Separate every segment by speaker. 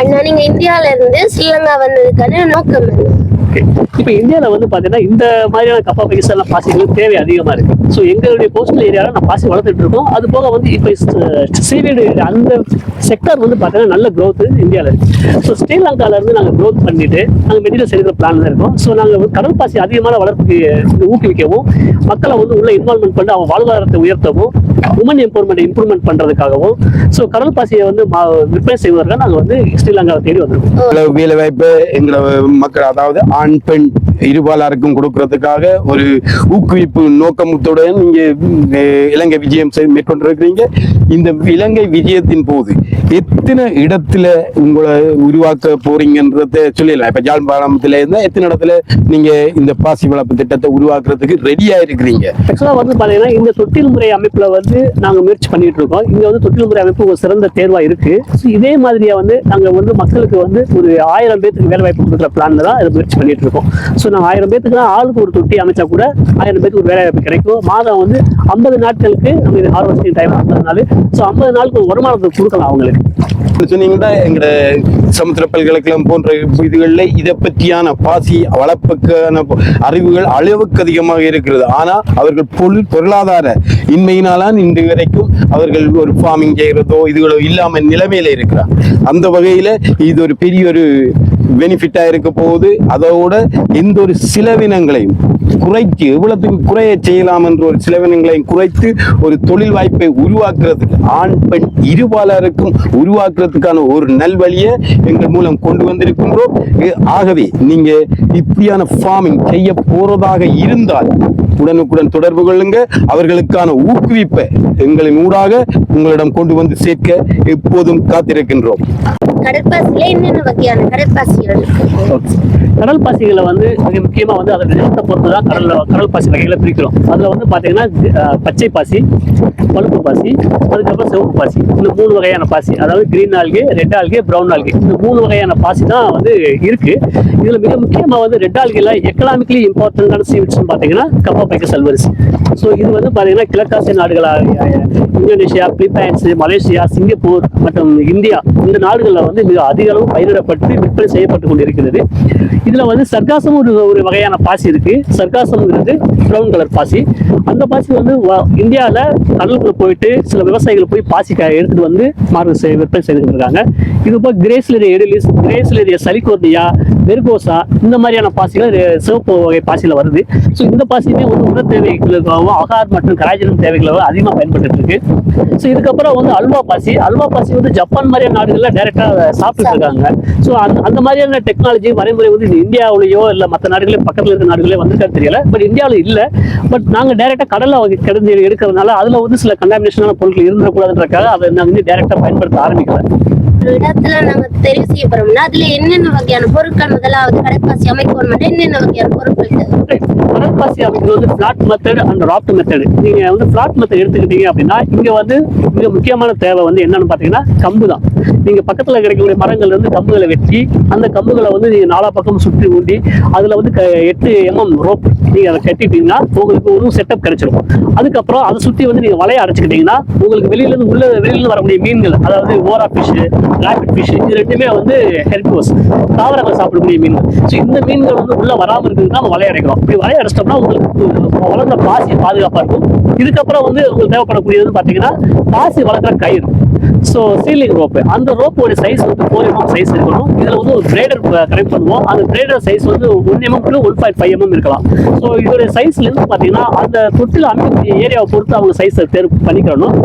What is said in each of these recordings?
Speaker 1: அண்ணா நீங்க இந்தியால இருந்து ஸ்ரீலங்கா வந்ததுக்கான நோக்கம் என்ன?
Speaker 2: ஓகே இப்போ இந்தியாவில் வந்து பார்த்தீங்கன்னா இந்த மாதிரியான கப்பா பைசா பாசிகளுக்கு தேவை அதிகமாக இருக்கு. ஸோ எங்களுடைய கோஸ்டல் ஏரியாவில் நான் பாசி வளர்த்துட்டு இருக்கோம். அது போக வந்து இப்போ சீவீடு அந்த செக்டர் வந்து பார்த்தீங்கன்னா நல்ல க்ரோத்து இந்தியாவில் இருக்குது ஸோ ஸ்ரீலங்காவிலேருந்து நாங்கள் க்ரோத் பண்ணிட்டு நாங்கள் மெட்டீரியல்ஸ் எடுக்கிற பிளான் தான் இருக்கோம். ஸோ நாங்கள் கடல் பாசி அதிகமான வளர்ப்புக்கு ஊக்குவிக்கவும் மக்களை வந்து உள்ள இன்வால்மெண்ட் பண்ணி அவங்க வாழ்வாதாரத்தை உயர்த்தவும் உமன் எம்பவர்மெண்ட் இம்ப்ரூவ்மெண்ட் பண்ணுறதுக்காகவும் ஸோ கடல் பாசியை வந்து மா- விற்பனை செய்வதற்காக நாங்கள் வந்து ஸ்ரீலங்காவை தேடி வந்திருக்கோம்.
Speaker 3: வேலை வாய்ப்பு எங்களை மக்கள் அதாவது ஆண் பெண் இருபாலாருக்கும் கொடுக்கறதுக்காக ஒரு ஊக்குவிப்பு நோக்கத்துடன் நீங்க இலங்கை விஜயம் மேற்கொண்டிருக்கிறீங்க. இந்த இலங்கை விஜயத்தின் போது எத்தனை இடத்துல உங்களை உருவாக்க போறீங்கன்றத சொல்லிடலாம். இப்ப ஜாழ்ப்பாணத்துல இருந்தா எத்தனை இடத்துல நீங்க இந்த பாசி வளர்ப்பு திட்டத்தை உருவாக்குறதுக்கு ரெடியா இருக்கிறீங்க
Speaker 2: ஆக்சுவலாக வந்து பார்த்தீங்கன்னா இந்த தொட்டில் முறை அமைப்பில் வந்து நாங்கள் முயற்சி பண்ணிட்டு இருக்கோம் இங்கே வந்து தொட்டில் முறை அமைப்பு ஒரு சிறந்த தேர்வாக இருக்கு. ஸோ இதே மாதிரியா வந்து நாங்கள் வந்து மக்களுக்கு வந்து ஒரு ஆயிரம் பேருக்கு வேலை வாய்ப்பு கொடுக்குற பிளான்ல தான் இதை முயற்சி பண்ணிட்டு இருக்கோம் ஸோ சொன்னாங்க ஆயிரம் பேத்துக்கு தான் ஆளுக்கு ஒரு தொட்டி அமைச்சா கூட ஆயிரம் பேத்துக்கு ஒரு வேலைவாய்ப்பு கிடைக்கும். மாதம் வந்து ஐம்பது நாட்களுக்கு நம்ம இது ஹார்வெஸ்டிங் டைம் ஐம்பது ஸோ ஐம்பது நாளுக்கு ஒரு வருமானத்தை கொடுக்கலாம் அவங்களுக்கு.
Speaker 3: சொன்னீங்கன்னா எங்கட சமுத்திர பல்கலைக்கழகம் போன்ற இதுகளில் இதை பற்றியான பாசி வளர்ப்புக்கான அறிவுகள் அளவுக்கு அதிகமாக இருக்கிறது. ஆனால் அவர்கள் பொருள் பொருளாதார இன்மையினாலான் இன்று வரைக்கும் அவர்கள் ஒரு ஃபார்மிங் செய்கிறதோ இதுகளோ இல்லாமல் நிலைமையில இருக்கிறார் அந்த வகையில் இது ஒரு பெரிய ஒரு பெனிஃபிட்டாக இருக்க போகுது. அதோட எந்த ஒரு சிலவினங்களையும் குறைத்து எவ்வளவுக்கு குறைய செய்யலாம் என்ற ஒரு சிலவினங்களையும் குறைத்து ஒரு தொழில் வாய்ப்பை உருவாக்குறதுக்கு ஆண் பெண் இருபாலருக்கும் உருவாக்குறதுக்கான ஒரு நல்வழியை எங்கள் மூலம் கொண்டு வந்திருக்கின்றோம். ஆகவே நீங்க இப்படியான ஃபார்மிங் செய்ய போறதாக இருந்தால் உடனுக்குடன் தொடர்பு கொள்ளுங்க. அவர்களுக்கான ஊக்குவிப்பை எங்களின் ஊடாக உங்களிடம் கொண்டு வந்து சேர்க்க எப்போதும் காத்திருக்கின்றோம்.
Speaker 1: கடற்பாசியில என்னென்ன வகையான கடற்பாசிகள்
Speaker 2: கடல் பாசிகளை வந்து மிக முக்கியமா வந்து அதை நிலத்தை பொறுத்து தான் கடல்ல கடல் பாசி வகைகளை பிரிக்கிறோம். அதுல வந்து பாத்தீங்கன்னா பச்சை பாசி பழுப்பு பாசி அதுக்கப்புறம் சிவப்பு பாசி. இந்த மூணு வகையான பாசி அதாவது green algae red algae brown algae. இந்த மூணு வகையான பாசி தான் வந்து இருக்கு. இதுல மிக முக்கியமா வந்து ரெட் ஆல்கேல எக்கனாமிக்கலி இம்பார்ட்டன்டான சீவிட்ஸ் பாத்தீங்கன்னா கப்பா பைக்க செல்வரிசி ஸோ இது வந்து பாத்தீங்கன்னா கிழக்காசிய நாடுகளாக இந்தோனேஷியா பிலிப்பைன்ஸ் மலேசியா சிங்கப்பூர் மற்றும் இந்தியா இந்த நாடுகளில் வந்து மிக அதிக அளவு பயிரிடப்பட்டு விற்பனை செய்யப்பட்டு கொண்டிருக்கிறது. இதுல வந்து சர்க்காசம் ஒரு ஒரு வகையான பாசி இருக்கு. சர்க்காசம்ங்கிறது ப்ரௌன் கலர் பாசி. அந்த பாசி வந்து இந்தியாவில் கடலுக்குள்ள போயிட்டு சில விவசாயிகள் போய் பாசி எடுத்துகிட்டு எடுத்துட்டு வந்து மார்க்கெட் செய் விற்பனை செய்துட்டு இருக்காங்க. இது போக கிரேஸ்லரிய எடிலிஸ் கிரேஸ்லரிய சலிகோர்னியா வெர்கோசா இந்த மாதிரியான பாசிகள் சிவப்பு வகை பாசியில் வருது. ஸோ இந்த பாசியுமே வந்து உர தேவைகளுக்காகவும் அகார் மற்றும் கராஜனம் தேவைகளாகவும் அதிகமாக பயன்பட்டு இருக்கு ஸோ இதுக்கப்புறம் வந்து அல்வா பாசி. அல்வா பாசி வந்து ஜப்பான் மாதிரியான நாடுகளில் டேரெக்டாக சாப்பிட்டு இருக்காங்க. ஸோ அந்த அந்த மாதிரியான டெக்னாலஜி வரைமுறை வந்து இந்தியாவிலேயோ இல்லை மற்ற நாடுகளே பக்கத்தில் இருக்கிற நாடுகளே வந்திருக்கான்னு தெரியல. பட் இந்தியாவில் இல்லை. பட் நாங்கள் டேரெக்டாக கடலில் கிடந்து எடுக்கிறதுனால அதில் வந்து சில கண்டாமினேஷனான பொருட்கள் இருந்துடக்கூடாதுன்றக்காக அதை நாங்கள் வந்து டேரெக்டாக பயன்படுத்த ஆரம்பிக்கல.
Speaker 1: இடத்துல நாங்க தெரிவு செய்ய போறோம்னா அதுல என்னென்ன வகையான பொருட்கள் முதலாவது கடற்பாசி அமைக்கணும்னா என்னென்ன வகையான பொருட்கள்
Speaker 2: கடற்பாசி அப்படிங்கிறது வந்து flat method and raft method நீங்கள் வந்து ஃபிளாட் மெத்தட் எடுத்துக்கிட்டீங்க அப்படின்னா இங்கே வந்து மிக முக்கியமான தேவை வந்து என்னன்னு பார்த்தீங்கன்னா கம்பு தான். நீங்கள் பக்கத்தில் கிடைக்கக்கூடிய மரங்கள் இருந்து கம்புகளை வெட்டி அந்த கம்புகளை வந்து நீங்கள் நாலா பக்கம் சுற்றி ஊண்டி அதில் வந்து க- எட்டு எம்எம் ரோப் நீங்கள் அதை கட்டிட்டீங்கன்னா உங்களுக்கு ஒரு செட்டப் கிடைச்சிரும். அதுக்கப்புறம் அதை சுற்றி வந்து நீங்கள் வலையை அடைச்சிக்கிட்டீங்கன்னா உங்களுக்கு வெளியிலேருந்து உள்ள வெளியிலேருந்து வரக்கூடிய மீன்கள் அதாவது ஓரா ஃபிஷ் ராபிட் ஃபிஷ் இது ரெண்டுமே வந்து ஹெர்பிவோஸ் தாவரங்கள் சாப்பிடக்கூடிய மீன்கள். ஸோ இந்த மீன்கள் வந்து உள்ளே வராமல் இருக்குதுன்னா நம்ம வலைய அடைக்கிறோம். இப்படி வலைய அடைச்சிட்டோம்னா உங்களுக்கு வளர்ந்த பாசி பாதுகாப்பாக இருக்கும் இதுக்கப்புறம் வந்து உங்களுக்கு தேவைப்படக்கூடியதுன்னு பார்த்தீங்கன்னா பாசி வளர்க்குற கயிறு. ஸோ சீலிங் ரோப்பு அந்த ரோப்போட சைஸ் வந்து ஃபோர் எம்எம் சைஸ் இருக்கணும். இதில் வந்து ஒரு கிரேடர் கனெக்ட் uh, பண்ணுவோம். அந்த கிரேடர் சைஸ் வந்து one mm to one point five mm இருக்கலாம். ஸோ இதோட சைஸ்லேருந்து பார்த்தீங்கன்னா அந்த தொட்டில் அமைக்கக்கூடிய ஏரியாவை பொறுத்து அவங்க சைஸை தேர்வு பண்ணிக்கிறணும்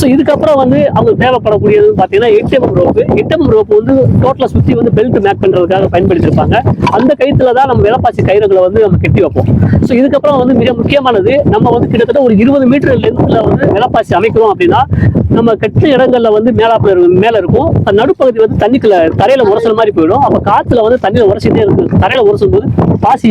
Speaker 2: ஸோ இதுக்கப்புறம் வந்து அவங்க தேவைப்படக்கூடியது பார்த்தீங்கன்னா எட்டு எம்எம் ரோப்பு எட்டு எம்எம் ரோப்பு வந்து டோட்டலாக சுற்றி வந்து பெல்ட் மேக் பண்ணுறதுக்காக பயன்படுத்தியிருப்பாங்க அந்த கயித்துல தான் நம்ம விலப்பாசி கயிறுகளை வந்து நம்ம கட்டி வைப்போம். ஸோ இதுக்கப்புறம் வந்து மிக முக்கியமானது நம்ம வந்து கிட்டத்தட்ட ஒரு இருபது மீட்டர் லென்த்தில் வந்து விலப்பாசி அமைக்கிறோம் அப்படின்னா நம்ம கட்டின இடங்களில் வந்து மேலாப்புல மேலே இருக்கும். அந்த நடுப்பகுதி வந்து தண்ணிக்குள்ள தரையில் உரசுற மாதிரி போயிடும். அப்போ காற்றுல வந்து தண்ணியில் உரசிட்டே இருக்கும் தரையில் உரசும் போது பாசி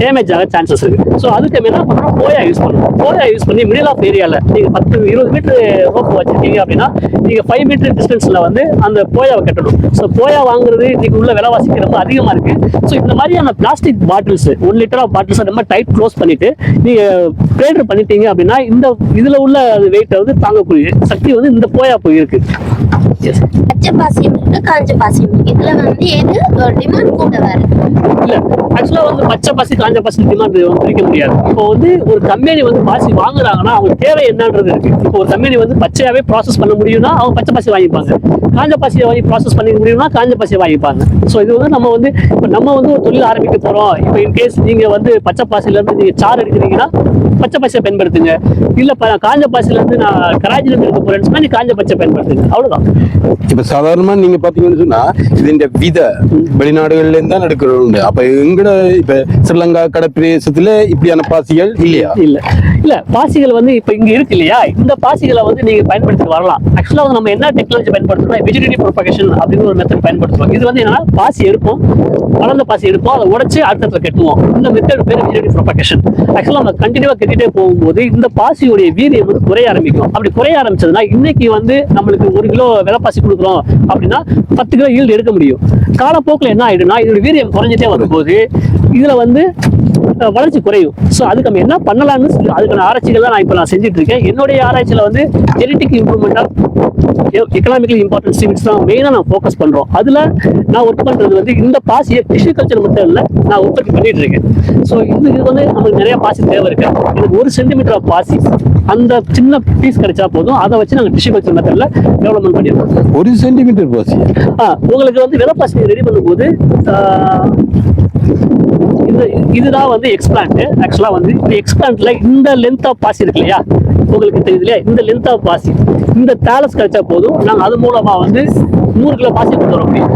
Speaker 2: டேமேஜ் ஆக சான்சஸ் இருக்கு. ஸோ அதுக்கு மேலே என்ன போயா யூஸ் பண்ணணும். போயா யூஸ் பண்ணி மிடில் ஆஃப் ஏரியாவில் நீங்கள் பத்து இருபது மீட்டர் ரோப் வச்சுருக்கீங்க அப்படின்னா நீங்கள் ஃபைவ் மீட்டர் டிஸ்டன்ஸில் வந்து அந்த போயாவை கட்டணும். ஸோ போயா வாங்குறது இன்றைக்கி உள்ள விலைவாசிக்கு ரொம்ப அதிகமாக இருக்கு. ஸோ இந்த மாதிரியான plastic bottles one litre of bottles ரொம்ப டைட் க்ளோஸ் பண்ணிட்டு நீங்கள் ப்ரேடர் பண்ணிட்டீங்க அப்படின்னா இந்த இதில் உள்ள வெயிட்டை வந்து தாங்கக்கூடிய சக்தி வந்து இந்த போயா போய் இருக்கு.
Speaker 1: பச்சை பாசியம் இருக்கு காஞ்ச பாசியம் இருக்கு. இதுல வந்து எது? டிமாண்ட் கூட
Speaker 2: வருது வந்து பச்சை பாசி காஞ்ச பசி டிமாண்ட் பிரிக்க முடியாது. இப்போ வந்து ஒரு கம்பெனி வந்து பாசி வாங்குறாங்கன்னா அவங்க தேவை என்னன்றது இருக்கு. இப்போ ஒரு கம்பெனி வந்து பச்சையாவே ப்ராசஸ் பண்ண முடியும்னா அவங்க பச்சை பசி வாங்கிப்பாங்க. காஞ்ச பசியை வாங்கி ப்ராசஸ் பண்ணிக்க முடியும்னா காஞ்ச பாசியை வாங்கிப்பாங்க. ஸோ இது வந்து நம்ம வந்து இப்போ நம்ம வந்து ஒரு தொழில் ஆரம்பிக்க போறோம். இப்போ இன்கேஸ் நீங்க வந்து பச்சை பாசிலேருந்து நீங்கள் நீங்க சாறு எடுக்கிறீங்கன்னா பச்சை பாசியை பயன்படுத்துங்க. இல்ல ப- காஞ்ச பாசில இருந்து நான் கராச்சில இருந்து எடுக்க போறேன்னு சொன்னா நீ காஞ்ச பச்சை பயன்படுத்துங்க. அவ்வளவுதான்.
Speaker 3: இப்ப சாதாரணமா நீங்க பாத்தீங்கன்னு சொன்னா இதுன்ற வித வெளிநாடுகள்ல இருந்து தான் எடுக்கிறது உண்டு. அப்ப எங்கட இப்ப ஸ்ரீலங்கா கடற்பிரதேசத்துல இப்படியான பாசிகள் இல்லையா?
Speaker 2: இல்ல. இல்ல பாசிகள் வந்து இப்ப இங்க இருக்கு இல்லையா? இந்த பாசிகளை வந்து நீங்க பயன்படுத்தி வரலாம். ஆக்சுவலா வந்து நம்ம என்ன டெக்னாலஜி பயன்படுத்துறோம்? வெஜிடேட்டிவ் ப்ரொபகேஷன் அப்படின்னு ஒரு மெத்தட் பயன்படுத்துவோம் இது வந்து என்னன்னா பாசி எடுப்போம். வளர்ந்த பாசி எடுப்போம். அதை உடைச்சு அடுத்த கட்டுவோம். இந்த மெத்தட் பேர் வெஜிடேட்டிவ் ப்ரொபகேஷன் ஆக்சுவலா நம்ம கண்டினியூவா எடுத்துக்கிட்டே போகும்போது இந்த பாசியுடைய வீரியம் வந்து குறைய ஆரம்பிக்கும். அப்படி குறைய ஆரம்பிச்சதுன்னா இன்னைக்கு வந்து நம்மளுக்கு ஒரு கிலோ விலைப்பாசி கொடுக்குறோம் அப்படின்னா பத்து கிலோ ஈல்டு எடுக்க முடியும். காலப்போக்கில் என்ன ஆயிடும்னா இதோட வீரியம் குறைஞ்சிட்டே வரும்போது இதுல வந்து வளர்ச்சி குறையும். ஸோ அதுக்கு நம்ம என்ன பண்ணலாம்னு அதுக்கான ஆராய்ச்சிகள் தான் நான் இப்போ நான் செஞ்சுட்டு இருக்கேன். என்னுடைய ஆராய்ச்சியில் வந்து genetic improvement of economically important streams தான் மெயினாக நான் ஃபோக்கஸ் பண்றோம். அதுல நான் ஒர்க் பண்றது வந்து இந்த பாசியை டிஷ்யூ கல்ச்சர் மெத்தடில் நான் உற்பத்தி பண்ணிட்டு இருக்கேன். ஸோ இது இது வந்து நமக்கு நிறைய பாசி தேவை இருக்கு. எனக்கு ஒரு சென்டிமீட்டர் ஆஃப் பாசி அந்த சின்ன பீஸ் கிடைச்சா போதும். அதை வச்சு நாங்கள் டிஷ்யூ கல்ச்சர் மெத்தடில் டெவலப்மெண்ட் பண்ணியிருக்கோம்
Speaker 3: ஒரு சென்டிமீட்டர் பாசி?
Speaker 2: ஆ, உங்களுக்கு வந்து விதை பாசி ரெடி பண்ணும்போது இது இதுதான் வந்து எக்ஸ்பிளான்ட் ஆக்சுவலா வந்து இந்த எக்ஸ்பிளான்ட்ல இந்த லென்த் ஆஃப் பாசி இருக்கு இல்லையா? உங்களுக்கு தெரியுது இல்லையா? இந்த லென்த் ஆஃப் பாசி இந்த டேலஸ் கிடைச்சா போதும். நாங்கள் அது மூலமா வந்து நூறு கிலோ பாசி கொண்டு வர முடியும்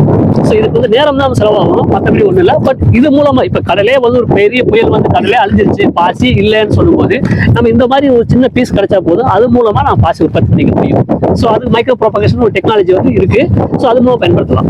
Speaker 2: ஸோ இதுக்கு வந்து நேரம் தான் செலவாகும் மற்றபடி ஒன்றும் இல்லை. பட் இது மூலமா இப்போ கடலே வந்து ஒரு பெரிய புயல் வந்து கடலே அழிஞ்சிருச்சு. பாசி இல்லைன்னு சொல்லும்போது நம்ம இந்த மாதிரி ஒரு சின்ன பீஸ் கிடைச்சா போதும். அது மூலமா நான் பாசி உற்பத்தி பண்ணிக்க முடியும். ஸோ அது மைக்ரோ ப்ரோபகேஷன் ஒரு டெக்னாலஜி வந்து இருக்கு. ஸோ அது மூலம் பயன்படுத்தலாம்.